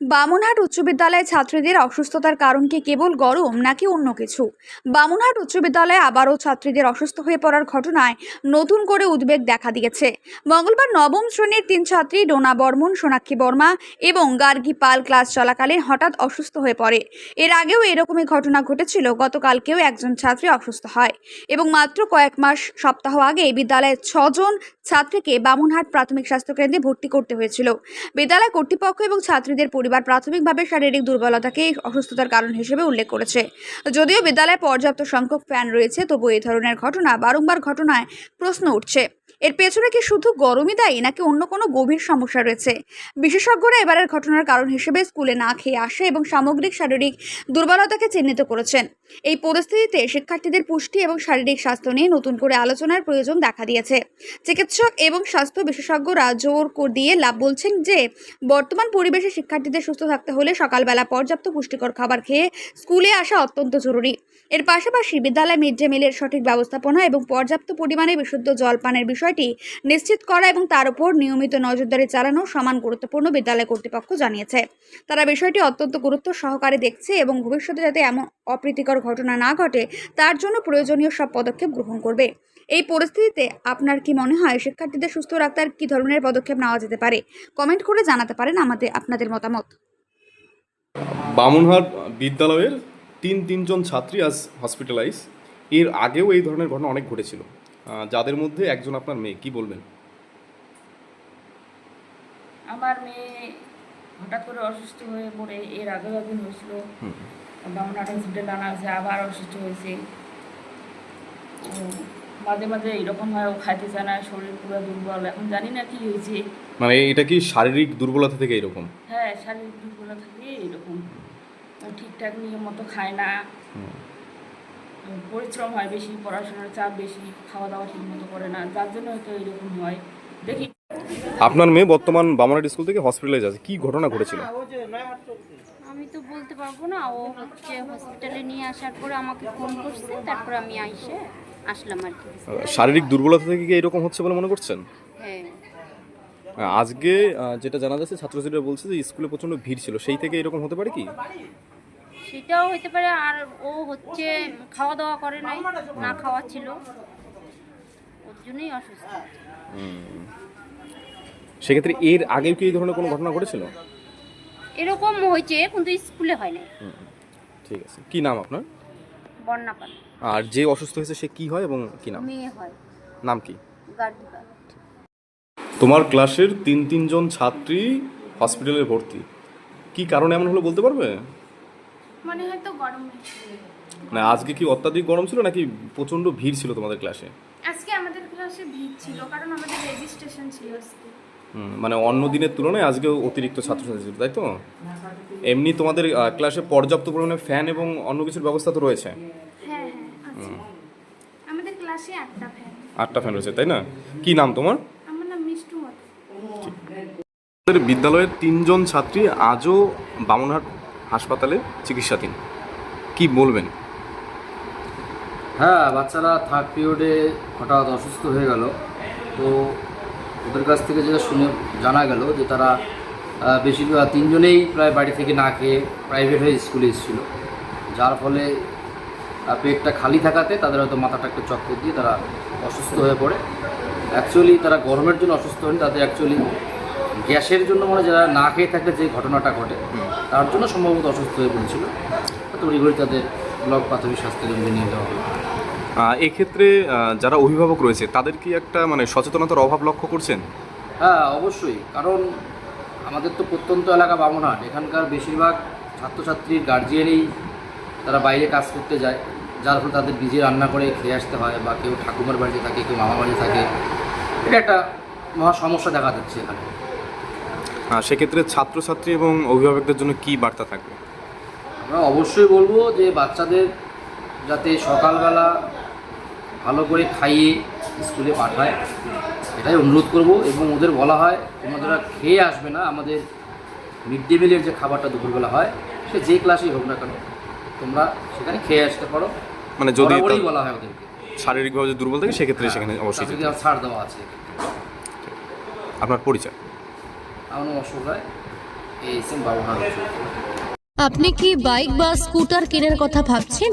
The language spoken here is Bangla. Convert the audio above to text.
বামুনহাট উচ্চ বিদ্যালয়ে ছাত্রীদের অসুস্থতার কারণ কি কেবল গরম নাকি অন্য কিছু? বামুনহাট উচ্চ বিদ্যালয়ে আবারও ছাত্রীদের অসুস্থ হয়ে পড়ার ঘটনায় নতুন করে উদ্বেগ দেখা দিয়েছে। মঙ্গলবার নবম শ্রেণির তিন ছাত্রী ডোনা বর্মন, সোনাক্ষী বর্মা এবং গার্গী পাল ক্লাস চলাকালীন হঠাৎ অসুস্থ হয়ে পড়ে। এর আগেও এরকমই ঘটনা ঘটেছিল। গতকালকেও একজন ছাত্রী অসুস্থ হয় এবং মাত্র কয়েক মাস সপ্তাহ আগে বিদ্যালয়ের ছজন ছাত্রীকে বামুনহাট প্রাথমিক স্বাস্থ্যকেন্দ্রে ভর্তি করতে হয়েছিল। বিদ্যালয় কর্তৃপক্ষ এবং ছাত্রীদের পরিবার প্রাথমিকভাবে শারীরিক দুর্বলতাকে অসুস্থতার কারণ হিসেবে উল্লেখ করেছে। যদিও বিদ্যালয়ে পর্যাপ্ত সংখ্যক ফ্যান রয়েছে তবু এই ধরনের ঘটনা, বারংবার ঘটনায় প্রশ্ন উঠছে। এর পেছনে কি শুধু গরমই দায়ী, নাকি অন্য কোনো গভীর সমস্যা রয়েছে? বিশেষজ্ঞরা এবারের ঘটনার কারণ হিসেবে স্কুলে না খেয়ে আসে এবং সামগ্রিক শারীরিক দুর্বলতাকে চিহ্নিত করেছেন। এই পরিস্থিতিতে শিক্ষার্থীদের পুষ্টি এবং শারীরিক স্বাস্থ্য নিয়ে নতুন করে আলোচনার প্রয়োজন দেখা দিয়েছে। চিকিৎসক এবং স্বাস্থ্য বিশেষজ্ঞরা জোর দিয়ে লাভ বলছেন যে, বর্তমান পরিবেশে শিক্ষার্থীদের সুস্থ থাকতে হলে সকালবেলা পর্যাপ্ত পুষ্টিকর খাবার খেয়ে স্কুলে আসা অত্যন্ত জরুরি। এর পাশাপাশি বিদ্যালয় মিড ডে মিলের সঠিক ব্যবস্থাপনা এবং পর্যাপ্ত পরিমাণে বিশুদ্ধ জল পানের বিষয়টি নিশ্চিত করা এবং তার উপর নিয়মিত নজরদারি চালানো সমান গুরুত্বপূর্ণ বিদ্যালয় কর্তৃপক্ষ জানিয়েছে। তারা বিষয়টি অত্যন্ত গুরুত্ব সহকারে দেখছে এবং ভবিষ্যতে যাতে এমন অপ্রীতিকর ঘটনা না ঘটে তার জন্য প্রয়োজনীয় সব পদক্ষেপ গ্রহণ করবে। এই পরিস্থিতিতে আপনার কি মনে হয় শিক্ষার্থীদের সুস্থ রাখতে আর কী ধরনের পদক্ষেপ নেওয়া যেতে পারে? কমেন্ট করে জানাতে পারেন আমাদের আপনাদের মতামত। বামুনহাট বিদ্যালয়ের তিন তিনজন ছাত্রী আজ হসপিটালাইজ এর আগেও এই ধরনের ঘটনা অনেক ঘটেছিল। যাদের মধ্যে একজন আপনার মেয়ে কি বলবেন? আমার মেয়ে হঠাৎ করে অসুস্থ হয়ে পড়ে এর আগেও একদিন হয়েছিল। বামনাট হসপিটাল আনা হয়েছে আবার অসুস্থ হয়েছে। মাঝে মাঝে এরকম হয় ও খাইতে চায় না শরীর পুরো দুর্বল। এখন জানি না কি হয়েছে। মানে এটা কি শারীরিক দুর্বলতা থেকে এরকম হ্যাঁ শারীরিক দুর্বলতা থেকে এরকম ঠিকঠাক নিয়ম মতো খায় না। পরিশ্রম হয় বেশি পড়াশোনার চাপ বেশি খাওয়া দাওয়া ঠিক মতো করে না। যার জন্য হয়তো এরকম হয়। দেখি। আপনার মেয়ে বর্তমান বামুনহাট স্কুল থেকে হসপিটালে আছে কি ঘটনা ঘটেছিল? আমি তো বলতে পারব না। ও হচ্ছে হসপিটালে নিয়ে আসার পরে আমাকে ফোন করছে তারপর আমি আইসে আসলাম আর কি। শারীরিক দুর্বলতা থেকে কি এরকম হচ্ছে বলে মনে করছেন? হ্যাঁ। আজকে যেটা জানা যাচ্ছে ছাত্রছাত্রীরা বলছে যে স্কুলে প্রচণ্ড ভিড় ছিল। সেই থেকে এরকম হতে পারে কি? সেটাও হতে পারে আর ও হচ্ছে খাওয়া দাওয়া করে নাই না খাওয়া ছিল। ওর জন্যই অসুস্থ। সেক্ষেত্রে এর আগেও কি এই ধরনের কোনো ঘটনা ঘটেছিল? এরকম হয়েছে কিন্তু স্কুলে হয় নাই ঠিক আছে। কি নাম আপনার? পান আর যে অসুস্থ হয়েছে সে কি হয় এবং কি নাম? মেয়ে হয়। নাম কি? গার্ডিকা তোমার ক্লাসের তিন তিনজন ছাত্রী হসপিটালে ভর্তি। কি কারণে এমন হলো বলতে পারবে? মনে হয় তো গরম মানে আজকে কি অত্যাধিক গরম ছিল নাকি প্রচণ্ড ভিড় ছিল তোমাদের ক্লাসে? আজকে আমাদের ক্লাসে ভিড় ছিল কারণ আমাদের রেজিস্ট্রেশন ছিল আজকে। মানে অন্য দিনের তুলনায় আজকেও অতিরিক্ত ছাত্রছাত্রী ছিল তাই তো? এমনি তোমাদের ক্লাসে পর্যাপ্ত পরিমাণে ফ্যান এবং অন্য কিছুর ব্যবস্থা তো রয়েছে? হ্যাঁ হ্যাঁ আছে। আমাদের ক্লাসে আটটা ফ্যান। আটটা ফ্যান রয়েছে তাই না? কি নাম তোমার? আমার নাম মিষ্টু আমাদের বিদ্যালয়ের তিনজন ছাত্রী আজও বামনহাট হাসপাতালে চিকিৎসাধীন। কি বলবেন? হ্যাঁ বাচ্চারা থার্ড পিরিয়ডে হঠাৎ অসুস্থ হয়ে গেল। তো ওদের কাছ থেকে যেটা শুনে জানা গেল যে তারা বেশিরভাগ তিনজনেই প্রায় বাড়ি থেকে না খেয়ে প্রাইভেট হয়ে স্কুলে এসেছিল। যার ফলে পেটটা খালি থাকাতে তাদের হয়তো মাথাটা একটু চক্কর দিয়ে তারা অসুস্থ হয়ে পড়ে। অ্যাকচুয়ালি তারা গরমের জন্য অসুস্থ হয়নি তাদের অ্যাকচুয়ালি গ্যাসের জন্য মানে যারা না খেয়ে থাকলে যে ঘটনাটা ঘটে তার জন্য সম্ভবত অসুস্থ হয়ে পড়েছিল। তড়িঘড়ি তাদের ব্লক প্রাথমিক স্বাস্থ্যকেন্দ্রে নিয়ে যাওয়া আহ, এক্ষেত্রে যারা অভিভাবক রয়েছে তাদের কি একটা মানে সচেতনতার অভাব লক্ষ্য করছেন? হ্যাঁ অবশ্যই। কারণ আমাদের তো প্রত্যন্ত এলাকা বামনহাট। এখানকার বেশিরভাগ ছাত্রছাত্রীর গার্জিয়ানই তারা বাইরে কাজ করতে যায়। যার ফলে তাদের নিজে রান্না করে খেয়ে আসতে হয় বা কেউ ঠাকুমার বাড়িতে থাকে কেউ মামার বাড়িতে থাকে। এটা একটা মহা সমস্যা দেখা যাচ্ছে এখানে। সেক্ষেত্রে ছাত্রছাত্রী এবং অভিভাবকদের জন্য কি বার্তা থাকবে? আমরা অবশ্যই বলব যে বাচ্চাদের যাতে সকালবেলা ভালো করে খাইয়ে স্কুলে পাঠায়। এটাই অনুরোধ করব এবং ওদের বলা হয় তোমরা খেয়ে আসবে না আমাদের মিড ডে মিলের যে খাবারটা দুপুরবেলা হয় সে যে ক্লাসেই হোক না কেন তোমরা সেখানে খেয়ে আসতে পারো। মানে যদি বলা হয় ওদেরকে। শারীরিকভাবে যদি দুর্বল থাকে সেক্ষেত্রে সেখানে অবশ্যই যেতে হবে। ছাড় দেওয়া আছে আপনার পরিচয়? আমার নাম অশোক রায় এস এম বাবুহাট। আপনি কি বাইক বা স্কুটার কেনার কথা ভাবছেন?